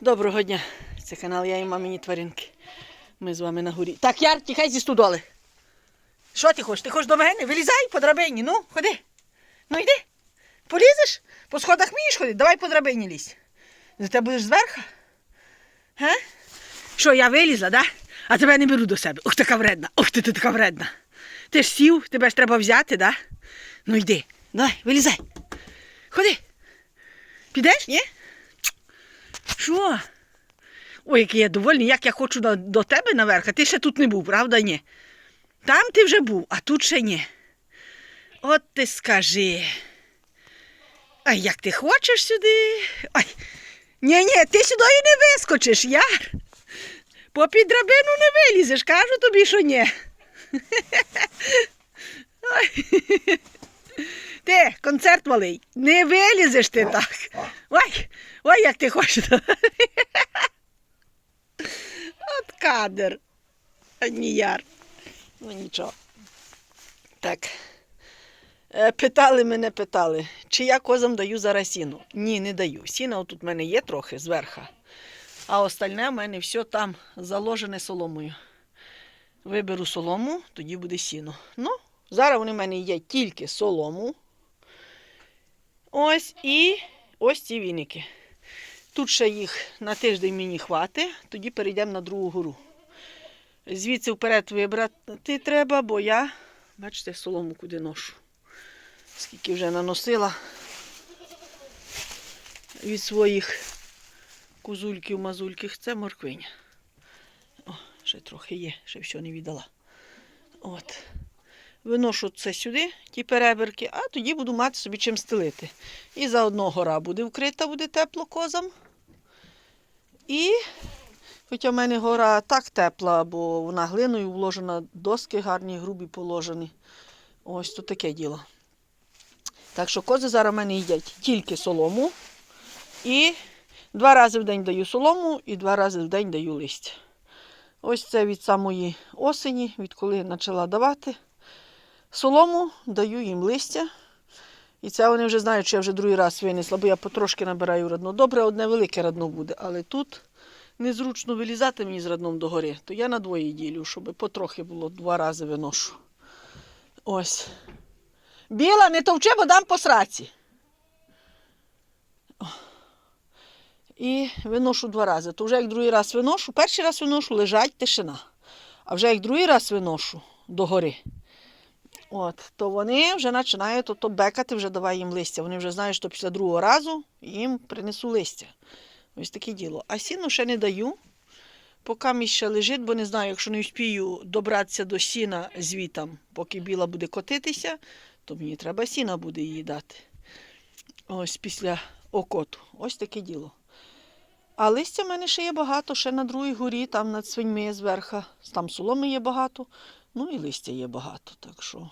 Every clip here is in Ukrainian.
Доброго дня. Це канал Я і мамині тваринки. Ми з вами на горі. Так, Яр, тікай зі студоли. Що ти хочеш? Ти хочеш до мене? Вилізай по драбині. Ну, ходи. Ну йди. Полізеш? По сходах вмієш ходити? Давай по драбині лізь. За тебе будеш зверху? Га? Що, я вилізла, да? А тебе не беру до себе. Ух, така вредна. Ух ти, ти така вредна. Ти ж сів, тебе ж треба взяти, да? Ну йди. Давай, вилізай. Ходи. Підеш, ні? Що? Ой, який я довольний, як я хочу до, тебе наверх, а ти ще тут не був, правда, ні? Там ти вже був, а тут ще ні. От ти скажи. Ай, як ти хочеш сюди? Ай. Ні, ні, ти сюди і не вискочиш, яр. Попід драбину не вилізеш, кажу тобі, що ні. Ти, концерт малий, не вилізеш ти так. Ой, ой, як ти хочеш. От кадр. А ні яр. Ну нічого. Так. Е, Питали мене, питали, чи я козам даю зараз сіну. Ні, не даю. Сіна отут в мене є трохи зверху, а остальне в мене все там заложене соломою. Виберу солому, тоді буде сіно. Ну, зараз вони в мене є тільки солому. Ось і ось ці віники. Тут ще їх на тиждень мені хватить, тоді перейдемо на другу гору. Звідси вперед вибрати треба, бо я, бачите, солому куди ношу. Скільки вже наносила від своїх козульків, мазульків. Це морквиня. О, ще трохи є, ще все не віддала. От. Виношу це сюди, ті перебірки, а тоді буду мати собі чим стелити. І заодно гора буде вкрита, буде тепло козам. І, хоча в мене гора так тепла, бо вона глиною вложена, доски гарні, грубі положені. Ось то таке діло. Так що кози зараз в мене їдять тільки солому. І два рази в день даю солому і два рази в день даю листя. Ось це від самої осені, відколи почала давати. Солому даю їм листя. І це вони вже знають, що я вже другий раз винесла, бо я потрошки набираю радно. Добре, одне велике радно буде, але тут незручно вилізати мені з радном догори, то я на двоє ділю, щоб потрохи було два рази виношу. Ось. Біла, не товчи, бо дам по сраці. І виношу два рази. То вже як другий раз виношу, перший раз виношу, лежать тишина. А вже як другий раз виношу догори, От, то вони вже починають ото бекати, вже давай їм листя. Вони вже знають, що після другого разу їм принесу листя. Ось таке діло. А сіну ще не даю, поки мій ще лежить, бо не знаю, якщо не вспію добратися до сіна звітам, поки біла буде котитися, то мені треба сіна буде їй дати. Ось після окоту. Ось таке діло. А листя в мене ще є багато, ще на другій горі, там над свиньми зверху. Там соломи є багато. Ну і листя є багато, так що.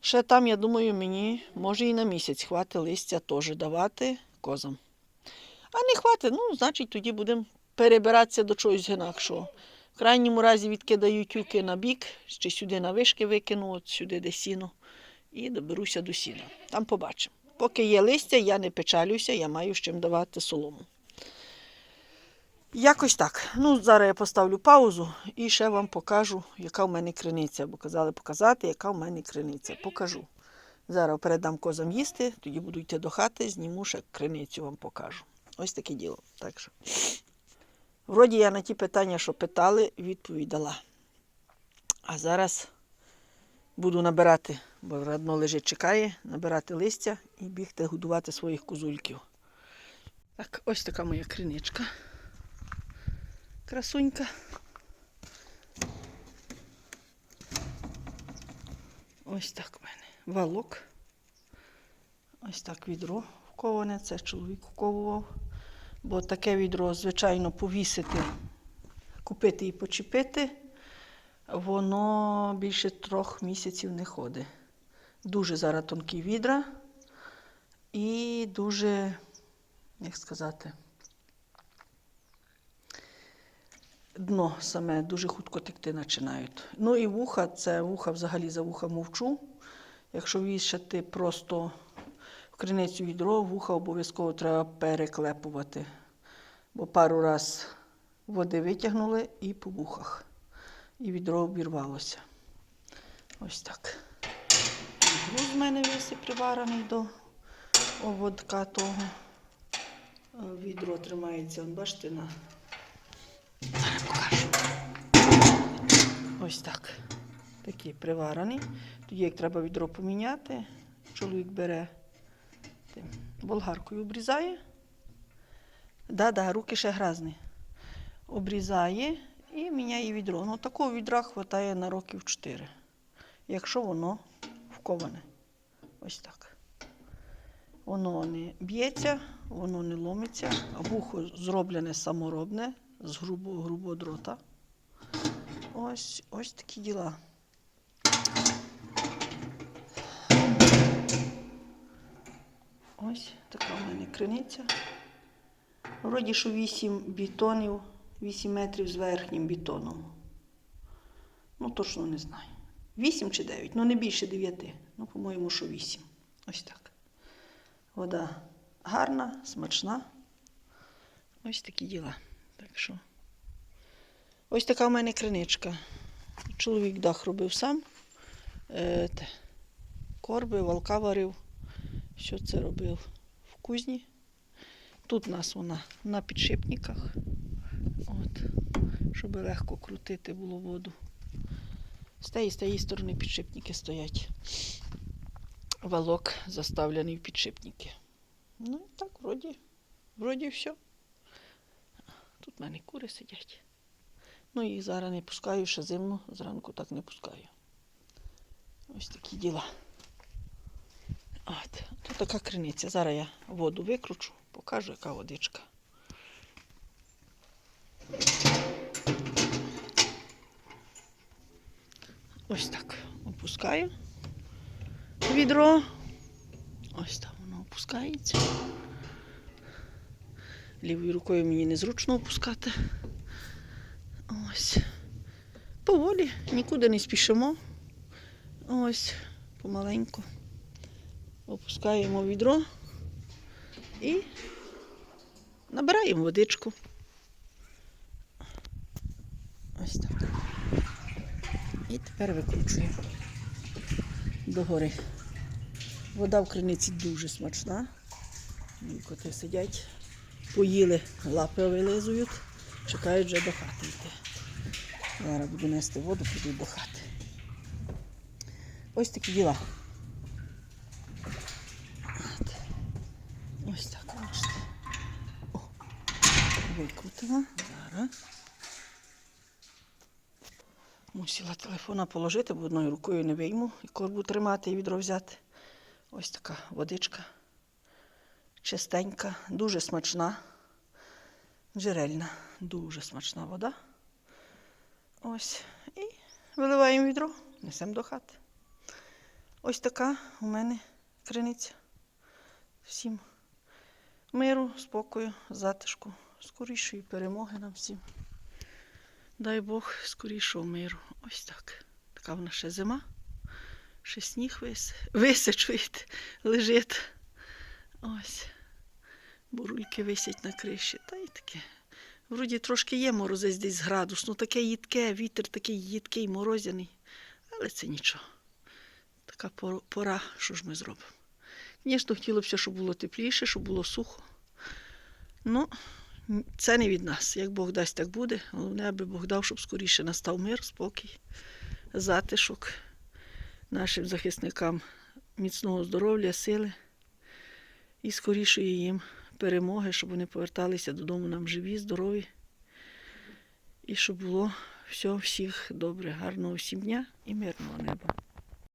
Ще там, я думаю, мені може і на місяць хватить листя теж давати козам. А не хватить, ну, значить, тоді будемо перебиратися до чогось інакшого. В крайньому разі відкидаю тюки на бік, чи сюди на вишки викину, от сюди де сіно, і доберуся до сіна. Там побачимо. Поки є листя, я не печалюся, я маю з чим давати солому. Якось так. Ну, зараз я поставлю паузу і ще вам покажу, яка в мене криниця. Бо казали показати, яка в мене криниця. Покажу. Зараз передам козам їсти, тоді буду йти до хати, зніму ще криницю вам покажу. Ось таке діло. Так що. Вроді я на ті питання, що питали, відповідь дала. А зараз буду набирати, бо родно лежить, чекає, набирати листя і бігти годувати своїх козульків. Так, ось така моя криничка красунька. Ось так в мене. Валок. Ось так відро вковане. Це чоловік вковував. Бо таке відро, звичайно, повісити, купити і почепити, воно більше трьох місяців не ходить. Дуже зараз тонкі відра і дуже, як сказати, дно саме дуже хутко текти починають. Ну і вуха, це вуха взагалі за вуха мовчу. Якщо вішати просто в криницю відро, вуха обов'язково треба переклепувати. бо пару раз води витягнули і по вухах. І відро обірвалося. Ось так. Груз в мене весь приварений до ободка того. Відро тримається, бачите, на. Зараз покажу. Ось так. Такий приварений. Тоді, як треба відро поміняти, чоловік бере тим болгаркою обрізає. Да-да, руки ще грязні. Обрізає і міняє відро. Ну, такого відра вистачає на років 4, якщо воно вковане. Ось так. Воно не б'ється, воно не ломиться, вухо зроблене саморобне з грубого, грубого дрота. Ось, ось такі діла. Ось така в мене криниця. Вроді, що 8 бетонів, 8 метрів з верхнім бетоном. Ну, точно не знаю. 8 чи 9, ну не більше 9. Ну, по-моєму, що 8. Ось так. Вода гарна, смачна. Ось такі діла. Що. Ось така в мене криничка. Чоловік дах робив сам. Е, те, корби, волка варив. Що це робив в кузні. Тут у нас вона на підшипниках. От, щоб легко крутити було воду. З тієї, з тієї сторони підшипники стоять. Валок заставлений в підшипники. Ну, і так, вроді, вроді все. Тут в мене кури сидять. Ну, їх зараз не пускаю, ще зимно, зранку так не пускаю. Ось такі діла. От, тут така криниця. Зараз я воду викручу, покажу, яка водичка. Ось так опускаю відро. Ось так воно опускається. Лівою рукою мені незручно опускати. Ось. Поволі, нікуди не спішимо. Ось, помаленьку. Опускаємо відро і набираємо водичку. Ось так. І тепер викручуємо догори. Вода в криниці дуже смачна. Коти сидять, поїли, лапи вилизують, чекають вже до хати йти. Зараз буду нести воду, піду до хати. Ось такі діла. Ось так, бачите. О, викрутила. Зараз. Мусила телефона положити, бо одною рукою не вийму і корбу тримати і відро взяти. Ось така водичка. Чистенька, дуже смачна. Джерельна, дуже смачна вода. Ось. І виливаємо відро, несемо до хати. Ось така у мене криниця. Всім миру, спокою, затишку, скорішої перемоги нам всім. Дай Бог скорішого миру. Ось так. Така в нас ще зима. Ще сніг вис... висичує, лежить. Ось. Бурульки висять на криші. Та й таке. Вроді трошки є морозець десь градус, ну таке їдке, вітер такий їдкий, морозяний. Але це нічого. Така пора, що ж ми зробимо. Звісно, хотілося б, щоб було тепліше, щоб було сухо. Ну, це не від нас. Як Бог дасть, так буде. Головне, аби Бог дав, щоб скоріше настав мир, спокій, затишок нашим захисникам міцного здоров'я, сили і скорішої їм перемоги, щоб вони поверталися додому нам живі, здорові. І щоб було все всіх добре, гарного всім дня і мирного неба.